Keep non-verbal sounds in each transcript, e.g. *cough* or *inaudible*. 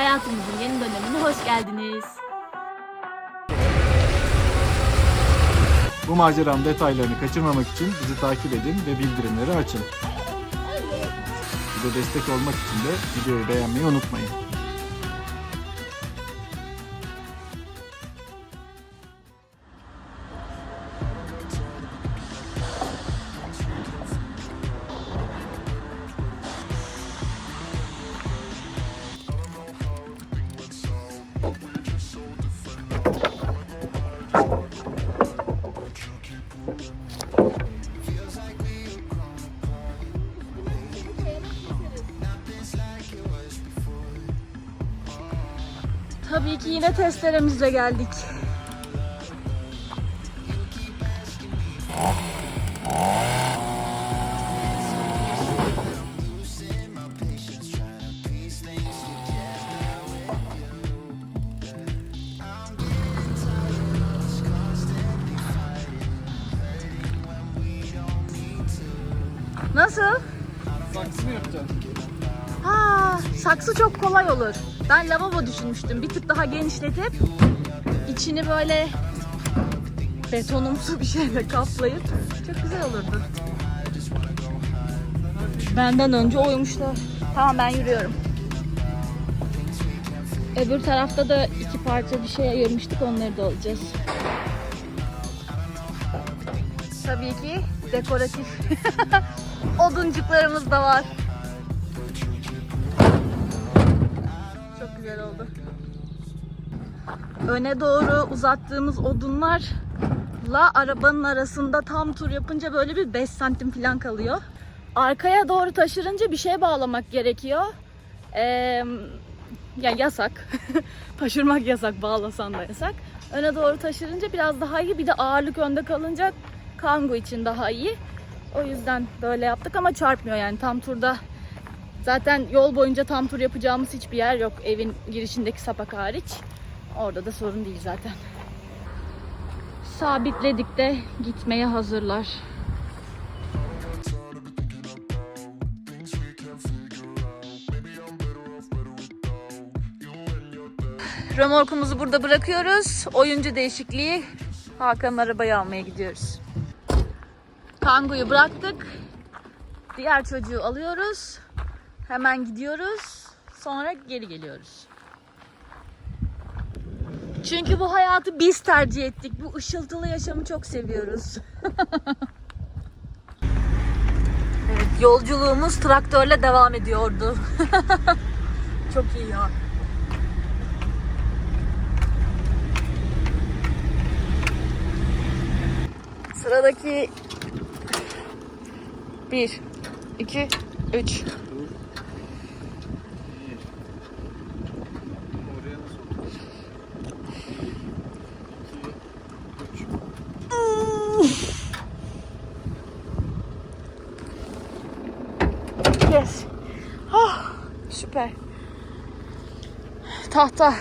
Hayatımızın yeni dönemine hoş geldiniz. Bu maceranın detaylarını kaçırmamak için bizi takip edin ve bildirimleri açın. Bize destek olmak için de videoyu beğenmeyi unutmayın. Tabii ki yine testleremizle geldik. Lavabo düşünmüştüm. Bir tık daha genişletip içini böyle betonumsu bir şeyle kaplayıp çok güzel olurdu. Benden önce oymuşlar. Tamam ben yürüyorum. Öbür tarafta da iki parça bir şey ayırmıştık onları da alacağız. Tabii ki dekoratif *laughs* oduncuklarımız da var. Güzel oldu. Öne doğru uzattığımız odunlarla arabanın arasında tam tur yapınca böyle bir 5 santim falan kalıyor. Arkaya doğru taşırınca bir şey bağlamak gerekiyor. Ee, ya yasak. *laughs* Taşırmak yasak, bağlasan da yasak. Öne doğru taşırınca biraz daha iyi. Bir de ağırlık önde kalınca kangu için daha iyi. O yüzden böyle yaptık ama çarpmıyor yani tam turda Zaten yol boyunca tam tur yapacağımız hiçbir yer yok. Evin girişindeki sapak hariç. Orada da sorun değil zaten. Sabitledik de gitmeye hazırlar. Römorkumuzu burada bırakıyoruz. Oyuncu değişikliği Hakan'ın arabayı almaya gidiyoruz. Kangu'yu bıraktık. Diğer çocuğu alıyoruz. Hemen gidiyoruz. Sonra geri geliyoruz. Çünkü bu hayatı biz tercih ettik. Bu ışıltılı yaşamı çok seviyoruz. *laughs* evet, yolculuğumuz traktörle devam ediyordu. *laughs* çok iyi ya. Sıradaki 1 2 3 Tahta.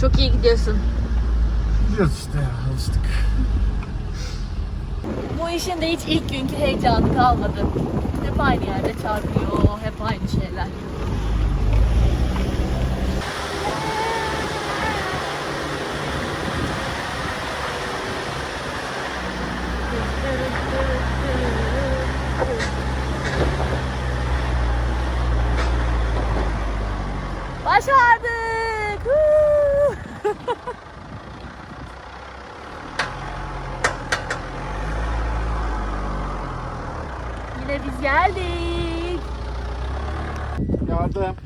Çok iyi gidiyorsun. Gidiyoruz işte ya, alıştık. Bu işin de hiç ilk günkü heyecanı kalmadı. Hep aynı yerde çarpıyor, hep aynı şeyler. Başardık! *laughs* Yine biz geldik. Yardım.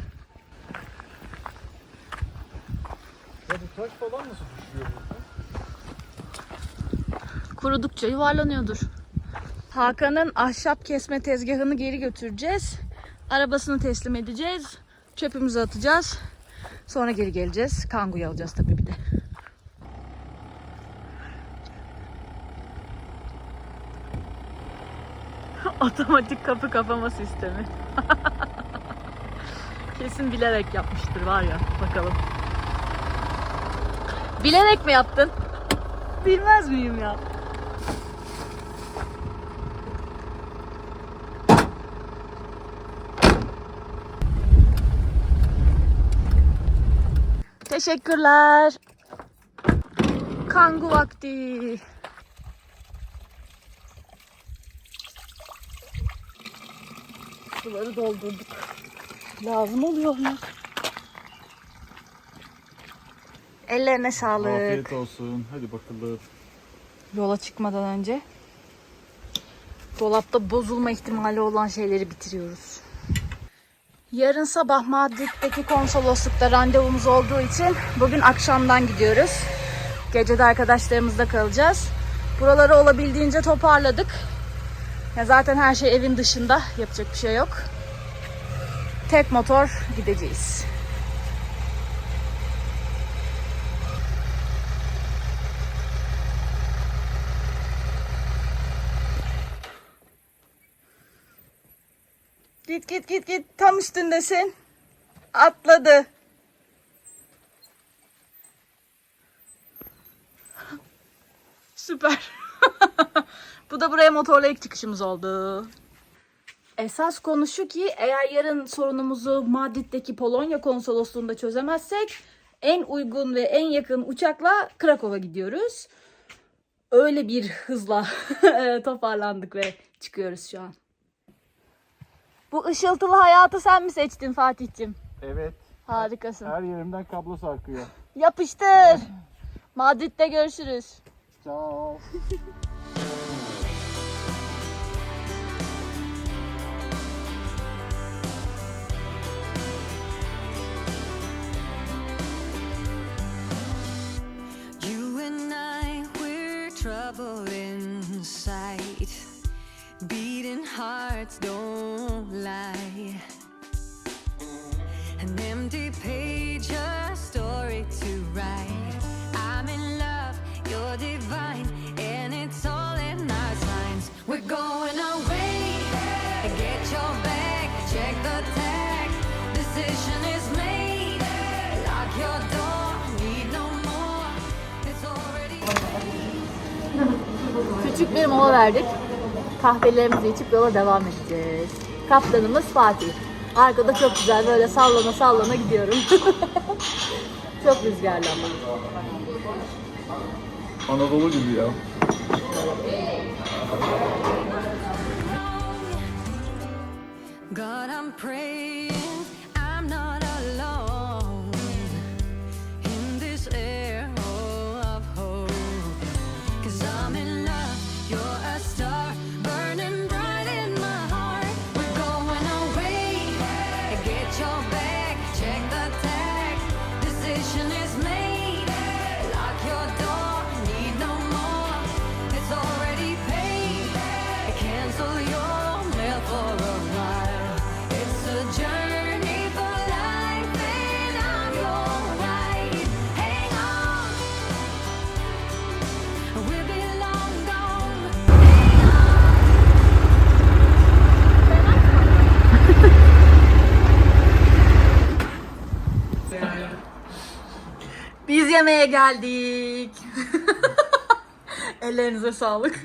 Ya bu taş falan nasıl düşüyor burada? Kurudukça yuvarlanıyordur. Hakan'ın ahşap kesme tezgahını geri götüreceğiz. Arabasını teslim edeceğiz. Çöpümüzü atacağız. Sonra geri geleceğiz. Kanguyu alacağız tabii bir de. *laughs* Otomatik kapı kapama sistemi. *laughs* Kesin bilerek yapmıştır var ya. Bakalım. Bilerek mi yaptın? Bilmez miyim ya? Teşekkürler. Kangu vakti. Suları doldurduk. Lazım oluyor mu? Ellerine sağlık. Afiyet olsun. Hadi bakalım. Yola çıkmadan önce dolapta bozulma ihtimali olan şeyleri bitiriyoruz. Yarın sabah Madrid'deki konsoloslukta randevumuz olduğu için bugün akşamdan gidiyoruz. Gece de arkadaşlarımızda kalacağız. Buraları olabildiğince toparladık. Ya zaten her şey evin dışında. Yapacak bir şey yok. Tek motor gideceğiz. Git git git git. Tam üstündesin. Atladı. Süper. *laughs* Bu da buraya motorla ilk çıkışımız oldu. Esas konu şu ki eğer yarın sorunumuzu Madrid'deki Polonya konsolosluğunda çözemezsek en uygun ve en yakın uçakla Krakow'a gidiyoruz. Öyle bir hızla *laughs* toparlandık ve çıkıyoruz şu an. Bu ışıltılı hayatı sen mi seçtin Fatih'cim? Evet. Harikasın. Her yerimden kablo sarkıyor. Yapıştır. Madrid'de görüşürüz. Ciao. *laughs* trouble inside. Beating hearts don't lie. An empty page, a story to write. I'm in love, you're divine, and it's all in our signs. We're going away. Get your bag, check the tag. Decision is Küçük bir mola verdik. Kahvelerimizi içip yola devam edeceğiz. Kaptanımız Fatih. Arkada çok güzel böyle sallana sallana gidiyorum. *laughs* çok rüzgarlı ama. Anadolu gibi ya. God, I'm praying Biz yemeğe geldik. *laughs* Ellerinize sağlık.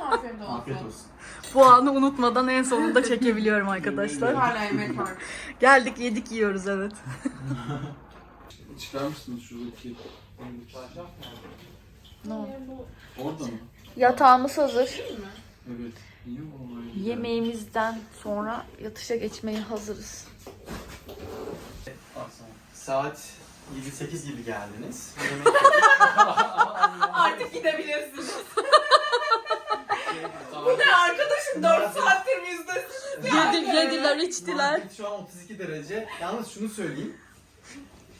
Afiyet olsun. Bu anı unutmadan en sonunda çekebiliyorum arkadaşlar. Hala yemek var. Geldik yedik yiyoruz evet. *laughs* Çıkar mısınız şuradaki? Ne oldu? Orada mı? Yatağımız hazır. Evet. Yemeğimizden sonra yatışa geçmeye hazırız. Saat 7-8 gibi geldiniz. *laughs* Artık gidebilirsiniz. Bu ne arkadaşım 4 saattir bizdesiniz. Yedi, yediler içtiler. Market Şu an 32 derece. Yalnız şunu söyleyeyim.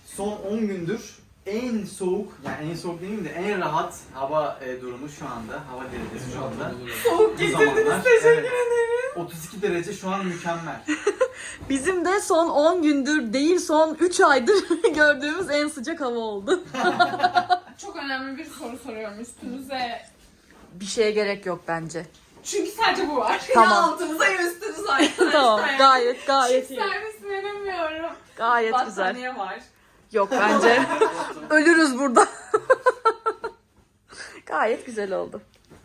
Son 10 gündür en soğuk, yani en soğuk demeyeyim de en rahat hava e, durumu şu anda. Hava derecesi şu anda. Soğuk Bu getirdiniz zamanlar, teşekkür evet. ederim. 32 derece şu an mükemmel. Bizim de son 10 gündür değil son 3 aydır *laughs* gördüğümüz en sıcak hava oldu. *laughs* Çok önemli bir soru soruyorum üstünüze. Bir şeye gerek yok bence. Çünkü sadece bu var. *laughs* Tamam. Ya altımıza ya üstümüze arkadaşlar. tamam gayet gayet Çift iyi. servis veremiyorum. Gayet güzel. Battaniye var. Yok bence ölürüz burada. gayet güzel oldu.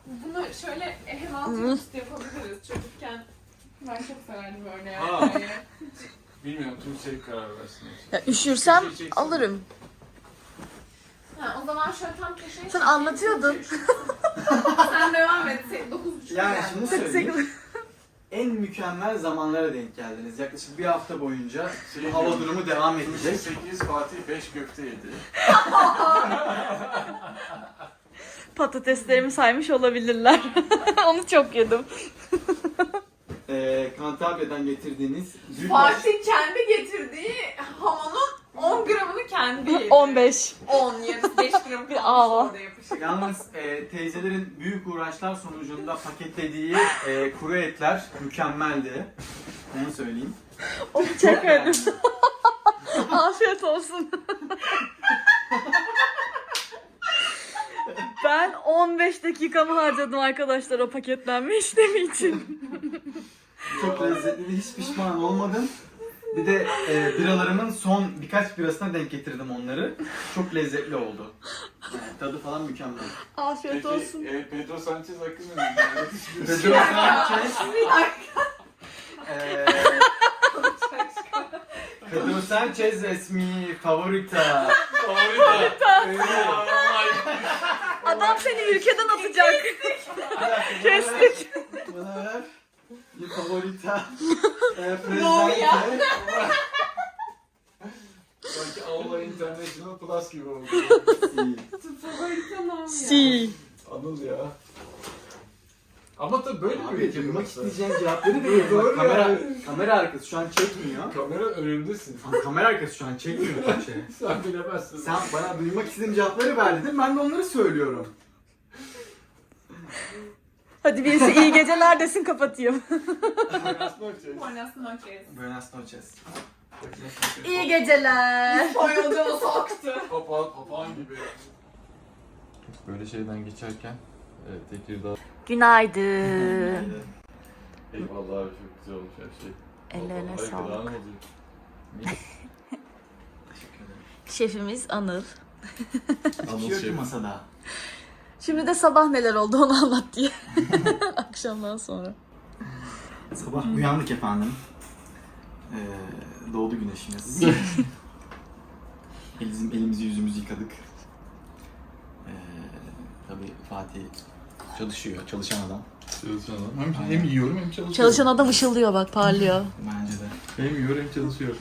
Bunu şöyle hem altı üstü yapabiliriz. Çocukken ben çok severdim böyle Aa. yapmayı. Bilmiyorum tüm şey karar versin. Ya üşürsem alırım. ha, o zaman şöyle tam köşeye Sen anlatıyordun. Sen devam et. Se- Dokuz buçuk Yani geldi. şunu söyleyeyim. En mükemmel zamanlara denk geldiniz. Yaklaşık bir hafta boyunca bu hava durumu devam edecek. 8 Fatih 5 köfte yedi. Patateslerimi saymış olabilirler. *laughs* Onu çok yedim. *laughs* Ee, Kantabya'dan getirdiğiniz büyük Fatih kendi getirdiği hamonun 10 gramını kendi yedi. 15. 10 yarısı 5 gram Bir kalmış ağla. orada yapışık. Yalnız e, teyzelerin büyük uğraşlar sonucunda paketlediği e, kuru etler mükemmeldi. Onu söyleyeyim. Onu çekmedim. *laughs* Afiyet olsun. ben 15 dakikamı harcadım arkadaşlar o paketlenme işlemi için. *laughs* Çok lezzetli hiç pişman olmadım. Bir de e, biralarımın son birkaç birasına denk getirdim onları. Çok lezzetli oldu. Yani tadı falan mükemmel. Afiyet olsun. E, Pedro Sanchez hakkında ne düşünüyorsun? Pedro Sanchez, Bir dakika. e, Pedro Sanchez es mi favorita. Favorita. Adam seni ülkeden atacak. Kestik. Bana ver. Mi favorita. E, No ya. Presidente. Sanki Avla International Plus gibi oldu. Tamam ya. Si. Anıl ya. Ama tabii böyle bir Abi ülke duymak burası. isteyeceğim cevapları değil. Doğru Bak, kamera, yani. kamera arkası şu an çekmiyor. Kamera önündesin. Kamera arkası şu an çekmiyor Tuğçe. *laughs* Sen bilemezsin. Sen bana duymak istediğim cevapları ver dedin. Ben de onları söylüyorum. Hadi birisi iyi geceler desin kapatayım. Buenas noches. Buenas noches. Buenas noches. İyi geceler. İspanyolca soktu. Papağan, papağan gibi. Böyle şeyden geçerken e, Tekirdağ. Günaydın. Eyvallah abi çok güzel olmuş her şey. Ellerine sağlık. Şefimiz Anıl. Anıl şef. masada. Şimdi de sabah neler oldu onu *laughs* anlat diye. *laughs* Akşamdan sonra. Sabah uyandık efendim. Ee, doğdu güneşimiz. *laughs* Elimiz, elimizi yüzümüzü yıkadık. Ee, tabii Fatih çalışıyor, çalışan adam. Çalışan adam. Hem, hem yiyorum hem çalışıyorum. Çalışan adam ışıldıyor bak parlıyor. Bence de. Hem yiyor hem çalışıyor.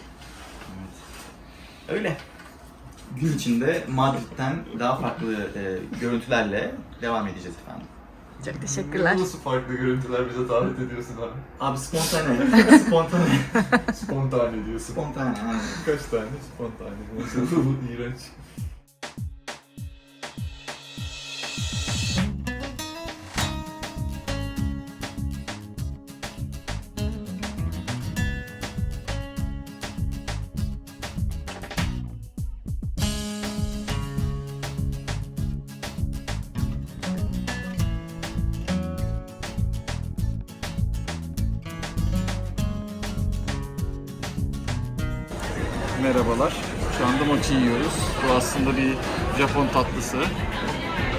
Evet. Öyle. Gün içinde Madrid'den daha farklı e, görüntülerle devam edeceğiz efendim. Çok teşekkürler. Nasıl farklı görüntüler bize davet ediyorsun abi? Abi spontane. *laughs* spontane. Spontane diyorsun. spontane. Kaç tane spontane? Nasıl *laughs* bu iğrenç. Şu anda mochi yiyoruz. Bu aslında bir Japon tatlısı.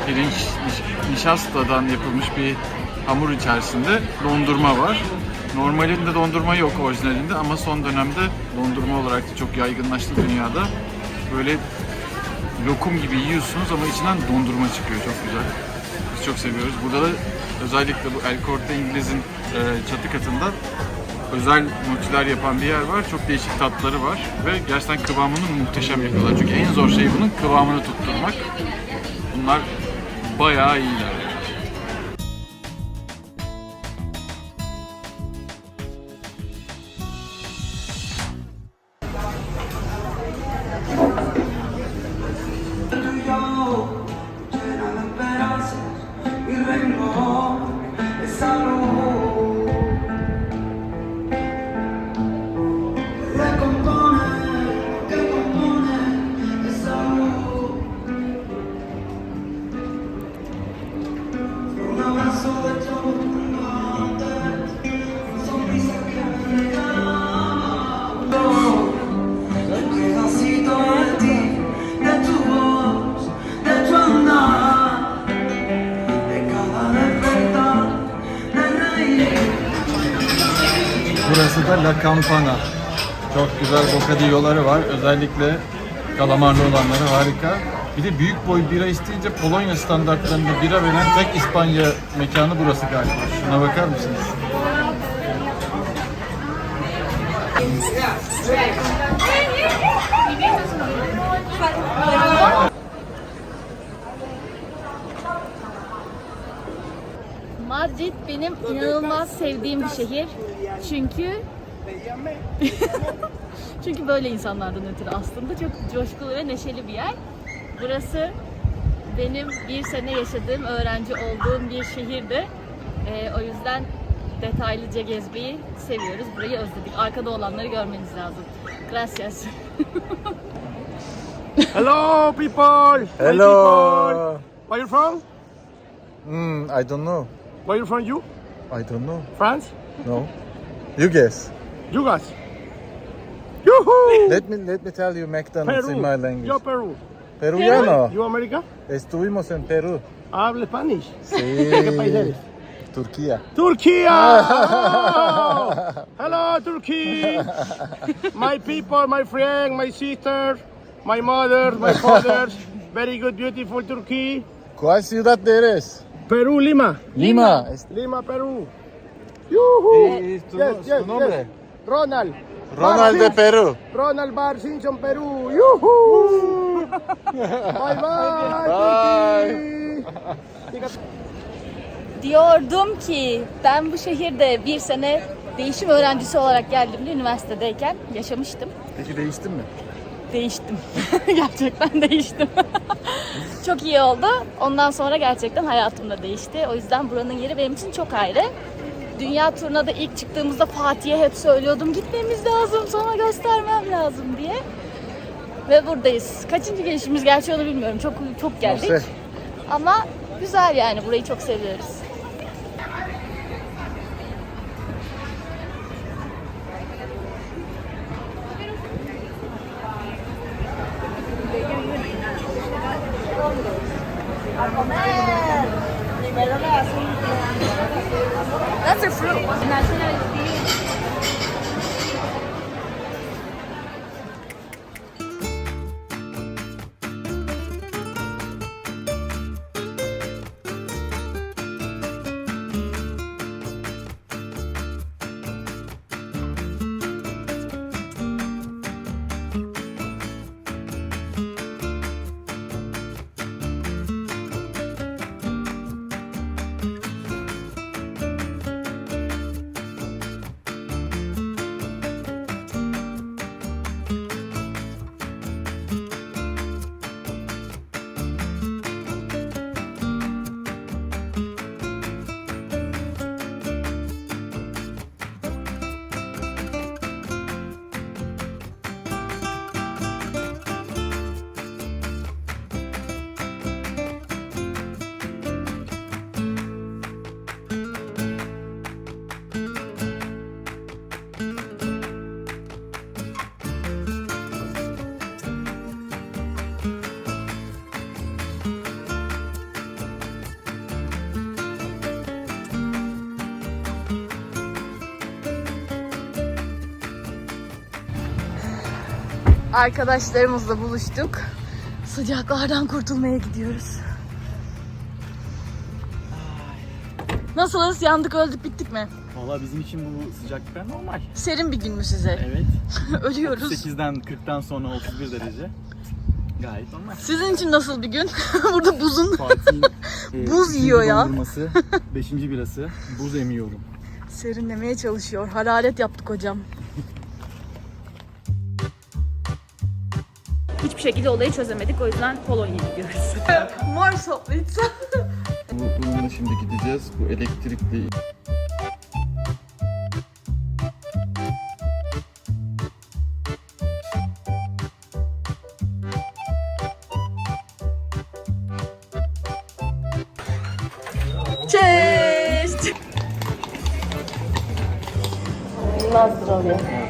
Pirinç niş- nişastadan yapılmış bir hamur içerisinde dondurma var. Normalinde dondurma yok orijinalinde ama son dönemde dondurma olarak da çok yaygınlaştı dünyada. Böyle lokum gibi yiyorsunuz ama içinden dondurma çıkıyor. Çok güzel. Biz çok seviyoruz. Burada da özellikle bu El Corte İngiliz'in e, çatı katında özel mochiler yapan bir yer var. Çok değişik tatları var ve gerçekten kıvamını muhteşem yapıyorlar. Çünkü en zor şey bunun kıvamını tutturmak. Bunlar bayağı iyiler. La Campana. Çok güzel bocadilloları var. Özellikle kalamarlı olanları harika. Bir de büyük boy bira isteyince Polonya standartlarında bira veren tek İspanya mekanı burası galiba. Şuna bakar mısınız? Madrid benim inanılmaz sevdiğim bir şehir. Çünkü *laughs* çünkü böyle insanlardan ötürü aslında çok coşkulu ve neşeli bir yer. Burası benim bir sene yaşadığım, öğrenci olduğum bir şehirdi. Ee, o yüzden detaylıca gezmeyi seviyoruz. Burayı özledik. Arkada olanları görmeniz lazım. Gracias. *laughs* Hello, people. Hello. Where you from? Hmm, I don't know. Where you from? You? I don't know. France? No. You guess. You guys? Let me let me tell you McDonald's Peru. in my language. Yo, Peru. Peruano. You America? Estuvimos en Perú. Habla Spanish. Sí. ¿De qué país eres? Turquía. Turquía! Oh! *laughs* Hello, Turkey! my people, my friend, my sister, my mother, my father. Very good, beautiful Turkey. ¿Cuál ciudad eres? Perú, Lima. Lima. Lima, Perú. Yoo-hoo! ¿Y tu, Yes, tu yes, nombre? yes. Ronald. Ronald de Perú. Ronald Bar Simpson, Perú. Yuhu! *laughs* bye bye. Bye. Diyordum ki ben bu şehirde bir sene değişim öğrencisi olarak geldiğimde üniversitedeyken yaşamıştım. Peki değiştin mi? Değiştim. *laughs* gerçekten değiştim. *laughs* çok iyi oldu. Ondan sonra gerçekten hayatım da değişti. O yüzden buranın yeri benim için çok ayrı. Dünya turuna da ilk çıktığımızda Fatih'e hep söylüyordum gitmemiz lazım, sana göstermem lazım diye. Ve buradayız. Kaçıncı gelişimiz gerçi onu bilmiyorum. Çok çok geldik. Nasıl? Ama güzel yani burayı çok seviyoruz. That's a fruit. Arkadaşlarımızla buluştuk. Sıcaklardan kurtulmaya gidiyoruz. Nasılız? Yandık, öldük, bittik mi? Valla bizim için bu sıcaklıklar normal. Serin bir gün mü size? Evet. *laughs* Ölüyoruz. 8'den 40'tan sonra 31 derece. Gayet normal. Sizin için nasıl bir gün? *laughs* Burada buzun Fatih'in *laughs* e, Buz yiyor ya. dondurması, 5. birası. Buz emiyorum. serinlemeye çalışıyor. Hararet yaptık hocam. Hiçbir şekilde olayı çözemedik. O yüzden Polonya'ya gidiyoruz. *laughs* Mor sopritsa. Bu, bununla şimdi gideceğiz. Bu elektrikli Cześć! Na zdrowie.